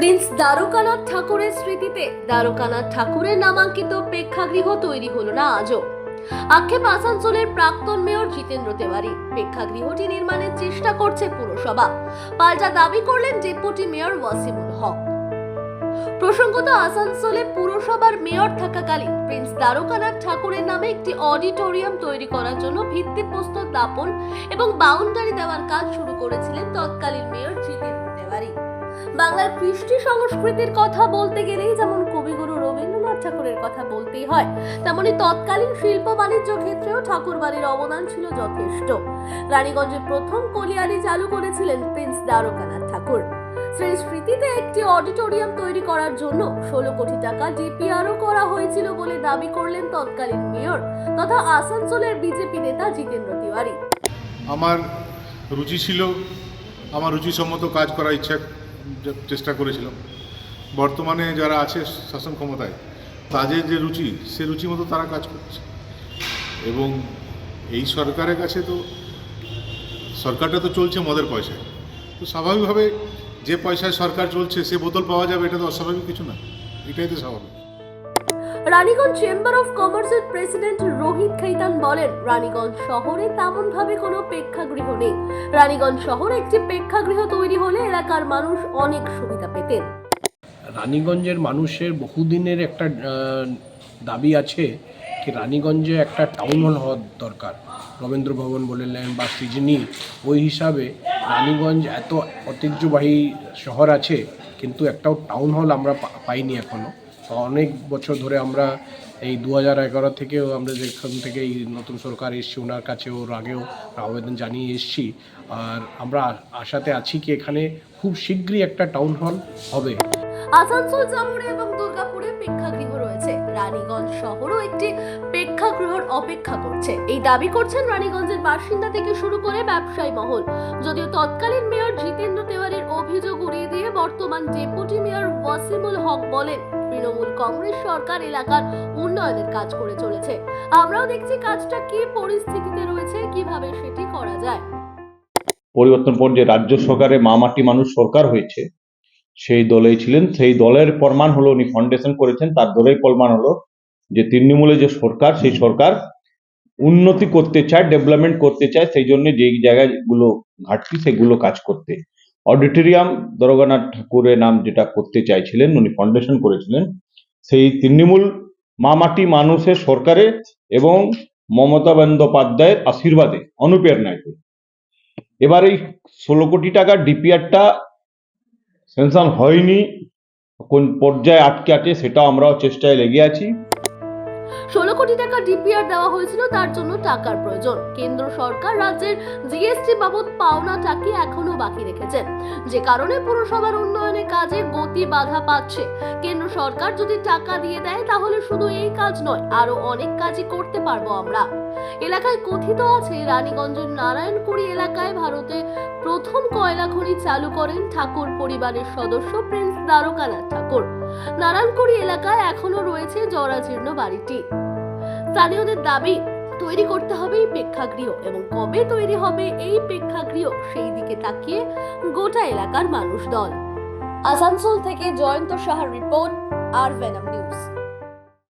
দ্বারকানাথ ঠাকুরের স্মৃতিতে দ্বারকানাথ ঠাকুরের নামাঙ্কিত প্রেক্ষাগৃহ তৈরি হলো না আজও। আক্ষেপ আসানসোলের প্রাক্তন মেয়র জিতেন্দ্র তেওয়ারি প্রেক্ষাগৃহটি নির্মাণের চেষ্টা করছে পুরসভা। পাল্টা দাবি করলেন ডেপুটি মেয়র ওয়াসিমুল হক। প্রসঙ্গত আসানসোলে পুরসভার মেয়র থাকাকালীন প্রিন্স দ্বারকানাথ ঠাকুরের নামে একটি অডিটোরিয়াম তৈরি করার জন্য ভিত্তিপ্রস্তর দাপন এবং বাউন্ডারি দেওয়ার কাজ শুরু করেছিলেন তৎকালীন মেয়র বাংলার কৃষ্টি সংস্কৃতির কথা বলতে গেলেই যেমন কবিগুরু রবীন্দ্রনাথ ঠাকুরের কথা বলতেই হয়, তেমনি তৎকালীন শিল্প বাণিজ্য ক্ষেত্রেও ঠাকুরবাড়ির অবদান ছিল যথেষ্ট। রানীগঞ্জে প্রথম কলিয়ারি চালু করেছিলেন প্রিন্স দ্বারকানাথ ঠাকুর। সেই স্মৃতিতে একটি অডিটোরিয়াম তৈরি করার জন্য ষোলো কোটি টাকা ডিপিআরও করা হয়েছিল বলে দাবি করলেন তৎকালীন মেয়র তথা আসানসোলের বিজেপি নেতা জিতেন্দ্র তিওয়ারি। আমার রুচি ছিল, আমার রুচিসম্মত কাজ করার ইচ্ছা চেষ্টা করেছিলাম। বর্তমানে যারা আছে শাসন ক্ষমতায়, তাদের যে রুচি, সে রুচি মতো তারা কাজ করছে। এবং এই সরকারের কাছে তো, সরকারটা তো চলছে মদের পয়সায়। তো স্বাভাবিকভাবে যে পয়সায় সরকার চলছে, সে বোতল পাওয়া যাবে, এটা তো অস্বাভাবিক কিছু না। এটাই তো স্বাভাবিক। রানীগঞ্জ চেম্বার অফ কমার্সের প্রেসিডেন্ট রোহিত খৈতান বলেন, রানীগঞ্জ শহরে তেমন ভাবে কোনো প্রেক্ষাগৃহ নেই। রানীগঞ্জ শহরে একটি প্রেক্ষাগৃহ তৈরি হলে এলাকার মানুষ অনেক সুবিধা পেতেন। রানীগঞ্জের মানুষের বহুদিনের একটা দাবি আছে কি রানীগঞ্জে একটা টাউন হল হওয়ার দরকার। রবীন্দ্র ভবন বললেন বা সৃজনী, ওই হিসাবে রানীগঞ্জ এত ঐতিহ্যবাহী শহর আছে, কিন্তু একটাও টাউন হল আমরা পাইনি এখনও অনেক বছর ধরে আমরা এই দু হাজার এগারো থেকেও আমরা যেখান থেকে এই নতুন সরকার এসছি ওনার কাছে ওর আগেও আবেদন জানিয়ে এসছি। আর আমরা আশাতে আছি কি এখানে খুব শীঘ্রই একটা টাউন হল হবে। আসানসোল জামুরে এবং দুর্গাপুরে প্রেক্ষাগৃহ রয়েছে। রানীগঞ্জ শহরও একটি প্রেক্ষাগৃহর অপেক্ষা করছে। এই দাবি করছেন রানীগঞ্জের বাসিন্দা থেকে শুরু করে ব্যবসায়ী মহল। যদিও তৎকালীন মেয়র জিতেন্দ্র তেওয়ারির অভিযোগ উড়িয়ে দিয়ে বর্তমান ডেপুটি মেয়র ওয়াসিমুল হক বলেন তৃণমূল কংগ্রেস সরকার এলাকার উন্নয়নের কাজ করে চলেছে। আমরাও দেখছি কাজটা কি পরিস্থিতিতে রয়েছে, কীভাবে সেটি করা যায়। পরিবর্তন পর যে রাজ্য সরকারে মা মাটি মানুষ সরকার হয়েছে, সেই দলেই ছিলেন। সেই দলের প্রমাণ হলো, উনি ফাউন্ডেশন করেছেন, তার দলের প্রমাণ হলো যে তৃণমূলে যে সরকার, সেই সরকার উন্নতি করতে চায় ডেভেলপমেন্ট করতে চায়, সেই জন্য যে জায়গাগুলো ঘাটতি, সেগুলো কাজ করতে। অডিটোরিয়াম দরগানাথ ঠাকুরের নাম যেটা করতে চাইছিলেন, উনি ফাউন্ডেশন করেছিলেন, সেই তৃণমূল মা মাটি মানুষের সরকারে এবং মমতা বন্দ্যোপাধ্যায়ের আশীর্বাদে অনুপ্রেরণায় এবার এই ষোলো কোটি টাকার ডিপিআরটা সেনশন হয়নি, কোন পর্যায়ে আটকে আছে সেটা আমরাও চেষ্টায় লেগে আছি। ষোলো কোটি টাকা ডিপিআর দেওয়া হয়েছিল, তার জন্য টাকার প্রয়োজন। কেন্দ্র সরকার রাজ্যের জিএসটি বাবদ পাওনাটাকে এখনও বাকি রেখেছেন যে কারণে পুরসভার উন্নয়নে কাজে গতি বাধা পাচ্ছে। কেন্দ্র সরকার যদি টাকা দিয়ে দেয়, তাহলে শুধু এই কাজ নয় আরও অনেক কাজই করতে পারব আমরা। এলাকায় কথিত আছে, রানীগঞ্জের নারায়ণপুরি এলাকায় ভারতে প্রথম কয়লা খনি চালু করেন ঠাকুর পরিবারের সদস্য প্রিন্স দ্বারকানাথ ঠাকুর। নারায়ণকুড়ি এলাকায় এখনও রয়েছে জরাজীর্ণ বাড়িটি। স্থানীয়দের দাবি, তৈরি করতে হবে এই প্রেক্ষাগৃহ এবং কবে তৈরি হবে এই প্রেক্ষাগৃহ সেই দিকে তাকিয়ে গোটা এলাকার মানুষ দল। আসানসোল থেকে জয়ন্ত সাহার রিপোর্ট, আর ভেনাম নিউজ।